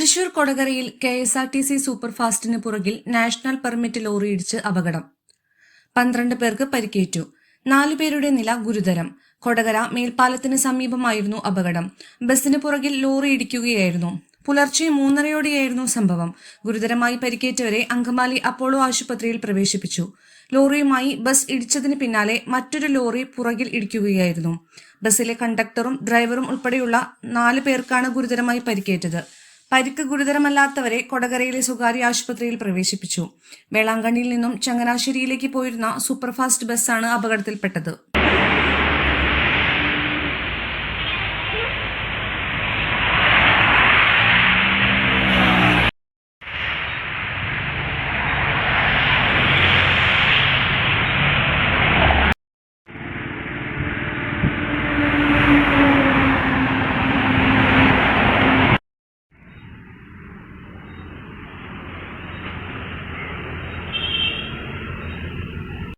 Thrissur കൊടകരയിൽ K S R T C സൂപ്പർഫാസ്റ്റിന് പുറകിൽ national permit ലോറിയിടിച്ച് അപകടം. പന്ത്രണ്ട് പേർക്ക് പരിക്കേറ്റു. നാലുപേരുടെ നില ഗുരുതരം. കൊടകര മേൽപ്പാലത്തിന് സമീപമായിരുന്നു അപകടം. ബസിന് പുറകിൽ ലോറി ഇടിക്കുകയായിരുന്നു. പുലർച്ചെ മൂന്നരയോടെയായിരുന്നു സംഭവം. ഗുരുതരമായി പരിക്കേറ്റവരെ അങ്കമാലി അപ്പോളോ ആശുപത്രിയിൽ പ്രവേശിപ്പിച്ചു. ലോറിയുമായി ബസ് ഇടിച്ചതിന് പിന്നാലെ മറ്റൊരു ലോറി പുറകിൽ ഇടിക്കുകയായിരുന്നു. ബസ്സിലെ കണ്ടക്ടറും ഡ്രൈവറും ഉൾപ്പെടെയുള്ള നാല് പേർക്കാണ് ഗുരുതരമായി പരിക്കേറ്റത്. പരിക്ക് ഗുരുതരമല്ലാത്തവരെ കൊടകരയിലെ സ്വകാര്യ ആശുപത്രിയിൽ പ്രവേശിപ്പിച്ചു. വേളാങ്കണ്ണിയിൽ നിന്നും ചങ്ങനാശ്ശേരിയിലേക്ക് പോയിരുന്ന സൂപ്പർഫാസ്റ്റ് ബസ്സാണ് അപകടത്തിൽപ്പെട്ടത്.